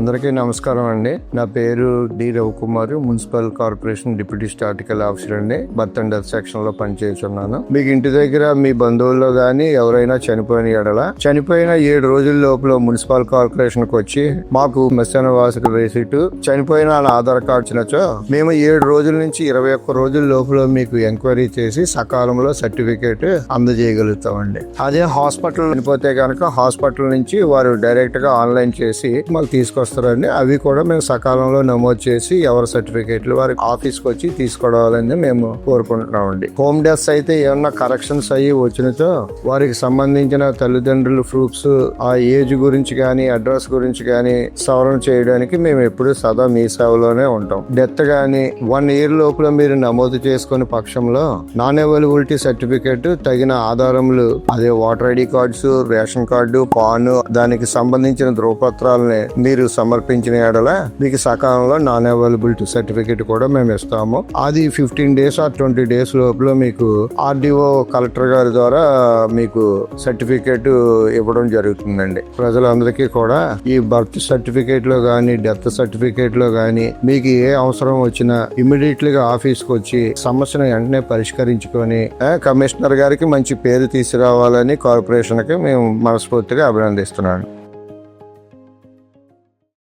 అందరికీ నమస్కారం అండి. నా పేరు D Ravikumar municipal corporation deputy statistical officer అండి. బర్త్ అండ్ డెత్ సెక్షన్లో పనిచేస్తున్నాను. మీకు ఇంటి దగ్గర మీ బంధువుల్లో గాని ఎవరైనా చనిపోయిన ఎడల చనిపోయిన ఏడు రోజుల లోపల మున్సిపల్ కార్పొరేషన్కు వచ్చి మాకు మత్స్యాన వాసుకు రిసిట్ చనిపోయిన ఆధార్ కార్డు చిన్నచో మేము ఏడు రోజుల నుంచి ఇరవై ఒక్క రోజుల లోపల మీకు ఎంక్వైరీ చేసి సకాలంలో సర్టిఫికేట్ అందజేయగలుగుతామండి. అదే హాస్పిటల్ చనిపోతే కనుక హాస్పిటల్ నుంచి వారు డైరెక్ట్గా ఆన్లైన్ చేసి మాకు తీసుకొస్తారండి. అవి కూడా మేము సకాలంలో నమోదు చేసి ఎవరి సర్టిఫికేట్లు వారి ఆఫీస్కి వచ్చి తీసుకోవాలని మేము కోరుకుంటున్నామండి. హోమ్ డెత్స్ అయితే ఏమన్నా కరెక్షన్స్ అయ్యి వచ్చినతో వారికి సంబంధించిన తల్లిదండ్రుల ప్రూఫ్స్ ఆ ఏజ్ గురించి కానీ అడ్రస్ గురించి కానీ సవరణ చేయడానికి మేము ఎప్పుడు సదా మీ సేవలోనే ఉంటాం. డెత్ కానీ వన్ ఇయర్ లోపల మీరు నమోదు చేసుకునే పక్షంలో నాన్ అవైలబిలిటీ సర్టిఫికేట్ తగిన ఆధారములు అదే voter ID cards ration card PAN దానికి సంబంధించిన ధృవపత్రాలని మీరు సమర్పించిన ఎడల మీకు సకాలంలో నాన్ అవైలబిలిటీ సర్టిఫికేట్ కూడా మేము ఇస్తాము. అది fifteen days or twenty days లోపల మీకు ఆర్డీఓ కలెక్టర్ గారి ద్వారా మీకు సర్టిఫికేట్ ఇవ్వడం జరుగుతుందండి. ప్రజలందరికీ కూడా ఈ బర్త్ సర్టిఫికేట్లో కానీ డెత్ సర్టిఫికేట్లో కానీ మీకు ఏ అవసరం వచ్చినా ఇమీడియట్గా ఆఫీస్ వచ్చి సమస్యను వెంటనే పరిష్కరించుకొని కమిషనర్ గారికి మంచి పేరు తీసుకురావాలని కార్పొరేషన్కి మేము మనస్ఫూర్తిగా అభినందిస్తున్నాను.